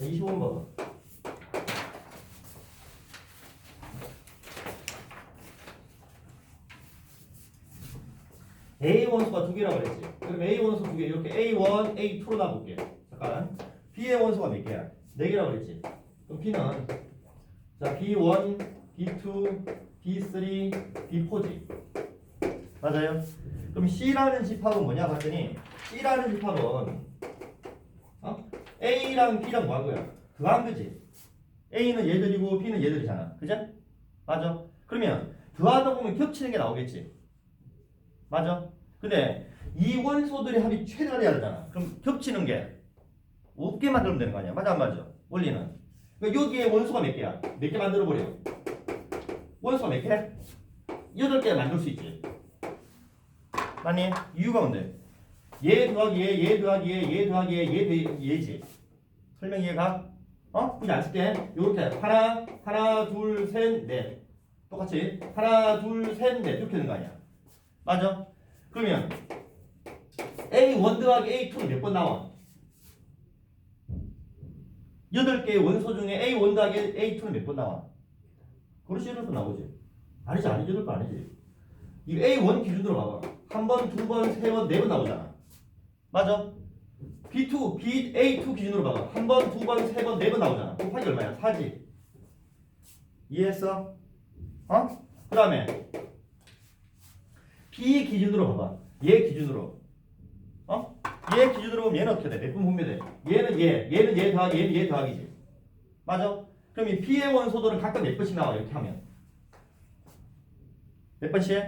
25번 봐봐. A 원소가 두 개라고 그랬지. 그럼 A 원소 두 개, 이렇게 A1, A2로 나볼게. 잠깐. B의 원소가 몇 개야? 네 개라고 그랬지. 그럼 B는 자 B1, B2, B3, B4지. 맞아요? 그럼 C라는 집합은 뭐냐 봤더니 C라는 집합은 어? A랑 B랑 뭐한 거야? 더한 거지. A는 얘들이고 B는 얘들이잖아. 그죠? 맞아. 그러면 더하다 보면 겹치는 게 나오겠지. 맞아. 근데 이 원소들의 합이 최대가 돼야 되잖아. 그럼 겹치는 게 없게 만들면 되는 거 아니야. 맞아 안 맞아? 원리는. 그러니까 여기에 원소가 몇 개야? 몇 개 만들어 버려. 원소가 몇 개? 여덟 개 만들 수 있지. 아니 이유가 뭔데? 얘 더하기 얘, 얘 더하기 얘, 얘 더하기 얘, 얘 얘지. 설명 이해가? 어? 굳이 안 쓸게. 요렇게 하나, 하나, 둘, 셋, 넷. 똑같이 하나, 둘, 셋, 넷 이렇게 되는 거 아니야? 맞아? 그러면 A1 더하기 A2는 몇 번 나와? 여덟 개의 원소 중에 A1 더하기 A2는 몇 번 나와? 그렇지 여덟 번 나오지. 아니지 아니지 여덟 번 아니지. 이 A1 기준으로 봐봐. 한 번, 두 번, 세 번, 네 번 나오잖아. 맞아? B2, B, A2 기준으로 봐봐. 한 번, 두 번, 세 번, 네 번 나오잖아. 곱하기 얼마야? 4지. 이해했어? 어? 그 다음에 B 기준으로 봐봐. 얘 기준으로. 어? 얘 기준으로 보면 얘는 어떻게 돼? 몇분 보면 돼? 얘는 얘, 얘는 얘 더하기, 얘는 얘 더하기지. 맞아? 그럼 이 B의 원소들은 각각 몇 번씩 나와? 이렇게 하면. 몇 번씩?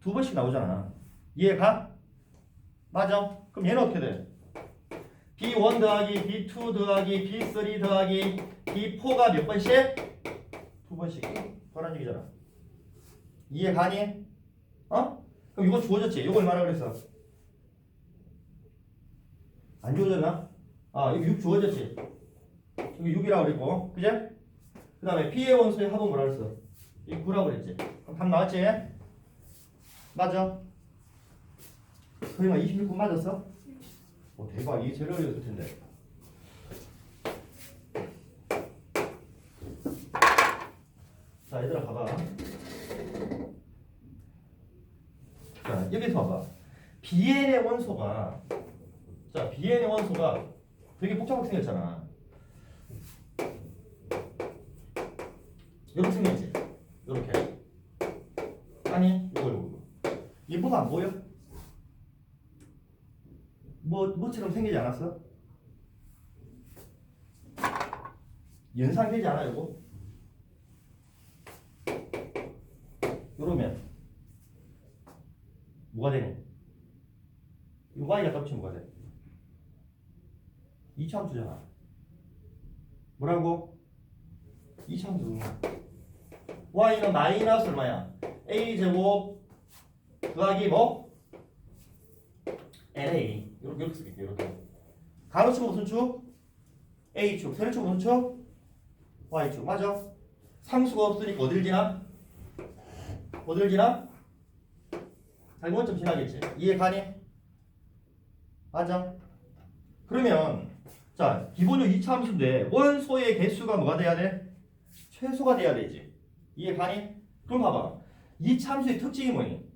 두 번씩 나오잖아. 이해가? 맞아. 그럼 얘는 어떻게 돼? B1 더하기 B2 더하기 B3 더하기 B4가 몇 번씩? 두 번씩. 그런 얘기잖아. 이해 가니? 어? 그럼 이거 주어졌지? 이거 얼마나 그랬어? 안 주어졌나? 아, 이거 6 주어졌지? 여기 6이라고 그랬고, 그제? 그 다음에 P의 원소의 합은 뭐라 그랬어? 이 9라고 그랬지? 그럼 답 나왔지? 맞아? 소영아 26분 맞았어? 오 대박 이게 제일 어려웠을 텐데. 자 얘들아 봐봐. 자 여기서 봐봐. BN의 원소가 자 BN의 원소가 되게 복잡하게 생겼잖아. 이렇게 생겼지? 이렇게. 아니 이거 이거 이거 뭐가 안 보여? 뭐 뭐처럼 생기지 않았어? 연상되지 않아 이거? 이러면 뭐가 되니? 이 y가 덮치면 뭐가 돼? 이차함수잖아. 뭐라고? 이차함수. y는 마이너스 얼마야? a 제곱 더하기 뭐? LA 이렇게 이렇게 쓰겠게 이렇게 가로축 무슨 축? A축 세로축 무슨 축? Y축 맞아 상수가 없으니까 어딜 지나? 어딜 지나? 잘못점 지나겠지 이해 가니? 맞아 그러면 자 기본적으로 이차 함수인데 원소의 개수가 뭐가 돼야 돼? 최소가 돼야 되지 이해 가니? 그럼 봐봐 이 참수의 특징이 뭐니?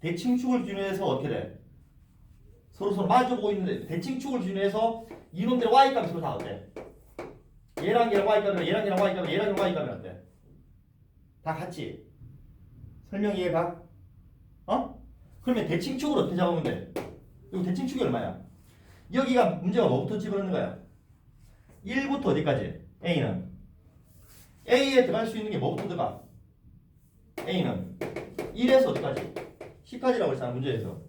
대칭축을 기준해서 어떻게 돼? 서로 서로 마주보고 있는데 대칭축을 기준해서 이놈들의 y값이 서로 다 어때? 얘랑 얘랑 y값이랑 얘랑 얘랑 y값이랑 얘랑 얘랑 y값이 어때? 다 같지? 설명 이해가? 어? 그러면 대칭축을 어떻게 잡으면 돼? 이거 대칭축이 얼마야? 여기가 문제가 뭐부터 집어넣는 거야? 1부터 어디까지? A는 A에 들어갈 수 있는 게 뭐부터 들어가? A는 1에서 어디까지? 10까지라고 했잖아 문제에서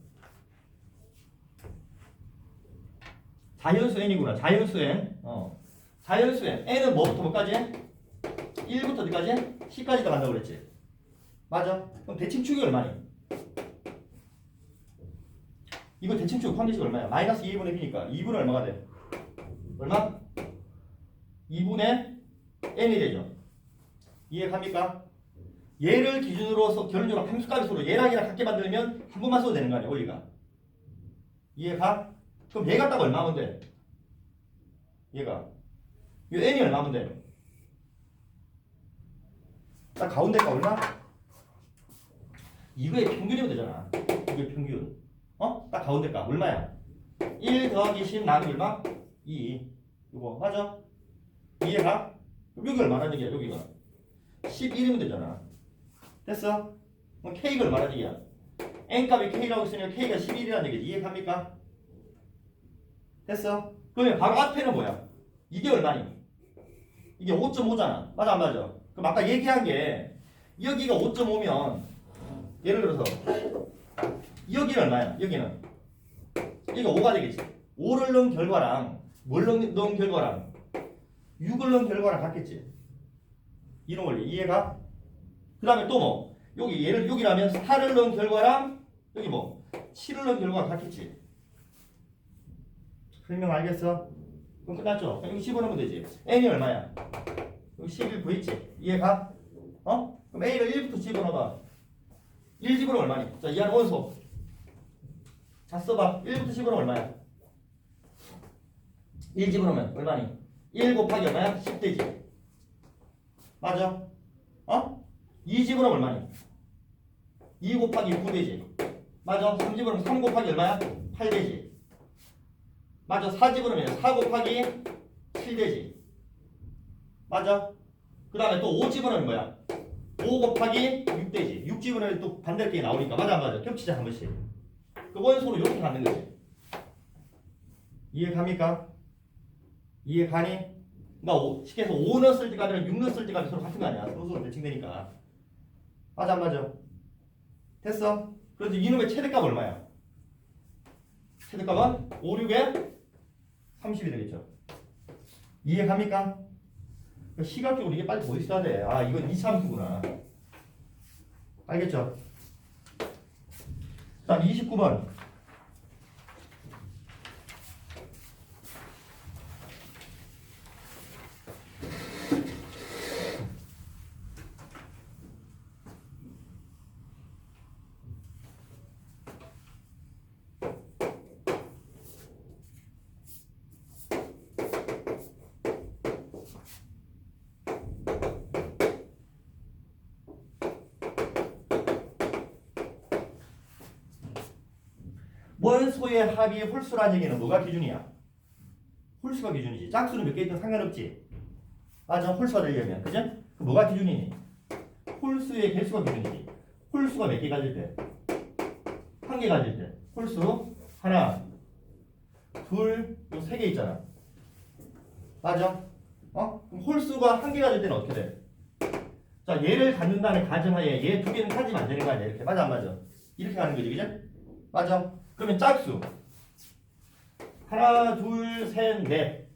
자연수 n이구나. 자연수 n. 어. 자연수 n. n은 뭐부터 뭐까지? 1부터 어디까지? 10까지 더 간다고 그랬지. 맞아. 그럼 대칭축이 얼마니? 이거 대칭축 관계식 얼마야? 마이너스 2분의 b니까 2분의 얼마가 돼? 얼마? 2분의 n이 되죠. 이해갑니까? 얘를 기준으로 서 결론적으로 함수값이 서로 얘랑 얘랑 같게 만들면 한 번만 써도 되는 거 아니야, 원리가. 이해가? 그럼 얘가 딱 얼마면 돼? 얘가 이 n이 얼마면 돼? 딱 가운데가 얼마? 이거의 평균이면 되잖아 이거의 평균 어? 딱 가운데가 얼마야? 1 더하기 10 나누기 얼마? 2 이거 맞아? 이해가? 여기 얼마나 얘기야 여기가 11이면 되잖아 됐어? 그럼 k가 얼마나 얘기야? n값이 k라고 했으니까 k가 11이라는 얘기지 이해갑니까? 됐어? 그러면 바로 앞에는 뭐야? 이게 얼마니? 이게 5.5잖아 맞아 안 맞아? 그럼 아까 얘기한 게 여기가 5.5면 예를 들어서 여기는 얼마야? 여기는 여기가 5가 되겠지 5를 넣은 결과랑 뭘 넣은 결과랑 6을 넣은 결과랑 같겠지 이런 원리 이해가? 그 다음에 또 뭐 여기 얘를 6이라면 4를 넣은 결과랑 여기 뭐 7을 넣은 결과가 같겠지 설명 알겠어? 그럼 끝났죠? 그럼 여기 집어넣으면 되지 n이 얼마야? 여기 11 보이지? 이해가? 어? 그럼 a를 1부터 집어넣어봐 1 집어넣으면 얼마니? 자 이하는 원소 자 써봐 1부터 10은 얼마야? 1 집어넣으면 얼마니? 1 곱하기 얼마야? 10되지 맞아? 어? 2 집어넣으면 얼마니? 2 곱하기 9되지 맞아 3 집어넣으면 3 곱하기 얼마야? 8되지 맞아 4 집어넣으면 4 곱하기 7 되지 맞아 그 다음에 또 5 집어넣으면 뭐야? 5 곱하기 6 되지 6 집어넣으면 또 반대쪽에 나오니까 맞아 안 맞아 겹치자 한 번씩 그 원소로 이렇게 가는 거지. 이해 갑니까? 이해 가니? 그러니까 쉽게 해서 5 넣었을 때까지는 6 넣었을 때까지 서로 같은 거 아니야. 서로 서로 대칭되니까. 맞아 안 맞아? 됐어? 그래서 이놈의 최대값 얼마야? 최대값은 5, 6에 30이 되겠죠. 이해 갑니까? 그러니까 시각적으로 이게 빨리 보이셔야 돼. 아 이건 2차 함수구나. 알겠죠? 다음 29번. 원소의 합이 홀수라는 얘기는 뭐가 기준이야? 홀수가 기준이지. 짝수는 몇 개 있든 상관없지. 맞아, 홀수가 되려면. 그죠? 그 뭐가 기준이니? 홀수의 개수가 기준이지. 홀수가 몇 개 가질 때? 한 개 가질 때. 홀수 하나, 둘, 요 세 개 있잖아. 맞아? 어? 그럼 홀수가 한 개 가질 때는 어떻게 돼? 자, 얘를 갖는다는 가정하에 얘 두 개는 가지면 안 되는 거 아니야? 이렇게. 맞아, 안 맞아? 이렇게 가는 거지, 그죠? 맞아? 그러면 짝수 하나 둘 셋 넷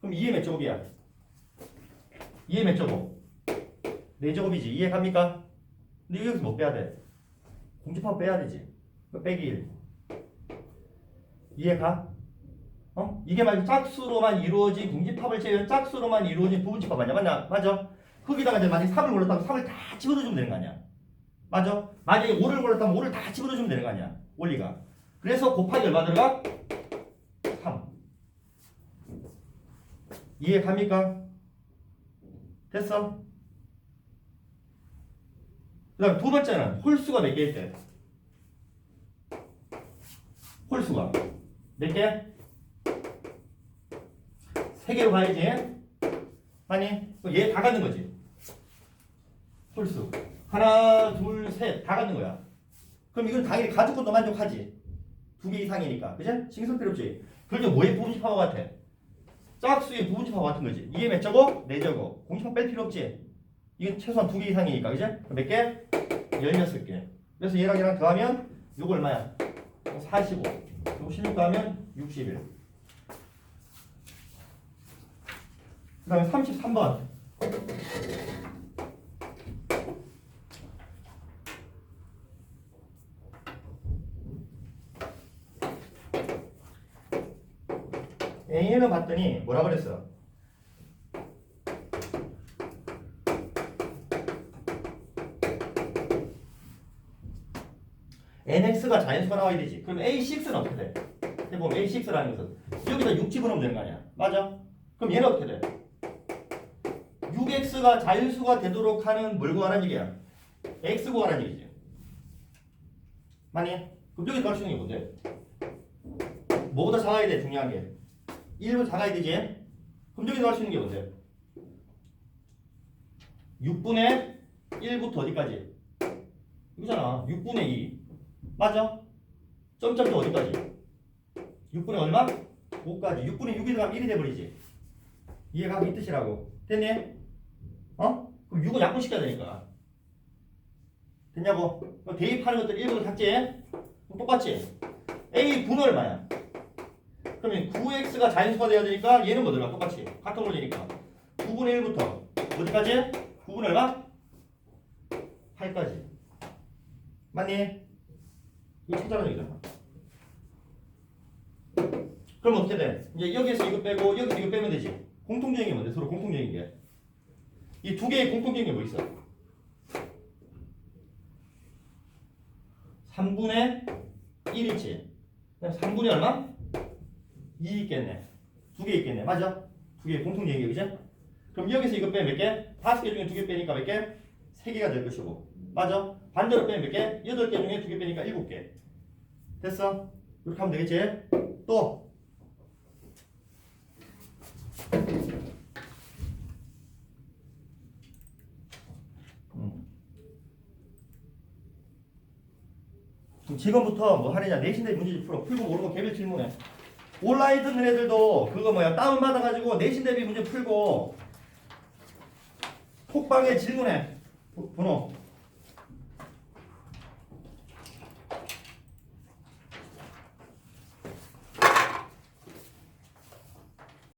그럼 2의 몇 제곱이야? 2의 몇 제곱? 4제곱이지 이해 갑니까? 근데 여기서 뭐 빼야 돼? 공집합 빼야 되지 그 빼기 1 이해 가? 어? 이게 만약 짝수로만 이루어진 공집합을 제외한 짝수로만 이루어진 부분집합 아니야? 맞냐? 맞아? 거기다가 이제 만약 3을 골랐다면 3을 다 집어넣어주면 되는 거 아니야? 맞아? 만약에 5를 골랐다면 5를 다 집어넣어주면 되는 거 아니야? 원리가. 그래서 곱하기 얼마 들어가? 3. 이해 갑니까? 됐어? 그 다음 두 번째는 홀수가 몇 개일 때? 홀수가 몇 개? 세 개로 가야지. 아니, 얘 다 갖는 거지. 홀수. 하나, 둘, 셋. 다 갖는 거야. 그럼 이건 당연히 가족권도 만족하지. 두 개 이상이니까. 그지? 신경 필요 없지. 그게 뭐의 부분집합과 같아? 짝수의 부분집합과 같은 거지. 이게 몇 제곱? 네 제곱. 공집합 뺄 필요 없지. 이건 최소한 두 개 이상이니까. 그지? 몇 개? 16개. 그래서 얘랑 얘랑 더하면 요거 얼마야? 45. 요거 16 더하면 61. 그 다음에 33번. A는 봤더니 뭐라 그랬어? NX가 자연수가 나와야 되지. 그럼 A6는 어떻게 돼? 해보면 A6라는 것은 여기다 6 집어넣으면 되는 거 아니야 맞아? 그럼 얘는 어떻게 돼? 6x가 자연수가 되도록 하는 뭘 구하라는 얘기야? x 구하라는 얘기지 맞니? 그럼 여기 있는 게 뭔데? 뭐보다 작아야 돼 중요한 게 1보 작아야 되지? 그럼 여기 들어갈 수 있는 게 뭔데? 6분의 1부터 어디까지? 이거잖아 6분의 2 맞아? 점점도 어디까지? 6분의 얼마? 5까지 6분의 6이 들어가면 1이 돼버리지 이해가 이 뜻이라고 됐니? 어? 그럼 6은 약분시켜야 되니까 됐냐고? 대입하는 것들 1분을 삭제 그럼 똑같지? A 분은 얼마야? 그러면 9x가 자연수가 돼야 되니까 얘는 뭐 들어가? 똑같이 같은 원리니까 9분의 1부터 어디까지? 9분의 얼마? 8까지 맞니? 이거 찾아라는 얘기잖아 그럼 어떻게 돼? 이제 여기서 이거 빼고 여기서 이거 빼면 되지 공통적인 게 뭔데? 서로 공통적인 게 이 두 개의 공통적인 게 뭐 있어? 3분의 1이지. 3분의 얼마? 2 있겠네. 두 개 있겠네. 맞아? 두 개의 공통적인 게, 그죠? 그럼 여기서 이거 빼면 몇 개? 다섯 개 중에 두 개 빼니까 몇 개? 세 개가 될 것이고. 맞아? 반대로 빼면 몇 개? 여덟 개 중에 두 개 빼니까 일곱 개. 됐어? 이렇게 하면 되겠지? 또. 음. 지금부터 뭐 하느냐 내신대 문제집 풀어 풀고 모르는 거 개별 질문해 온라인 듣는 애들도 그거 뭐야 다운 받아가지고 내신 대비 문제 풀고. 톡방에 질문해. 보- 번호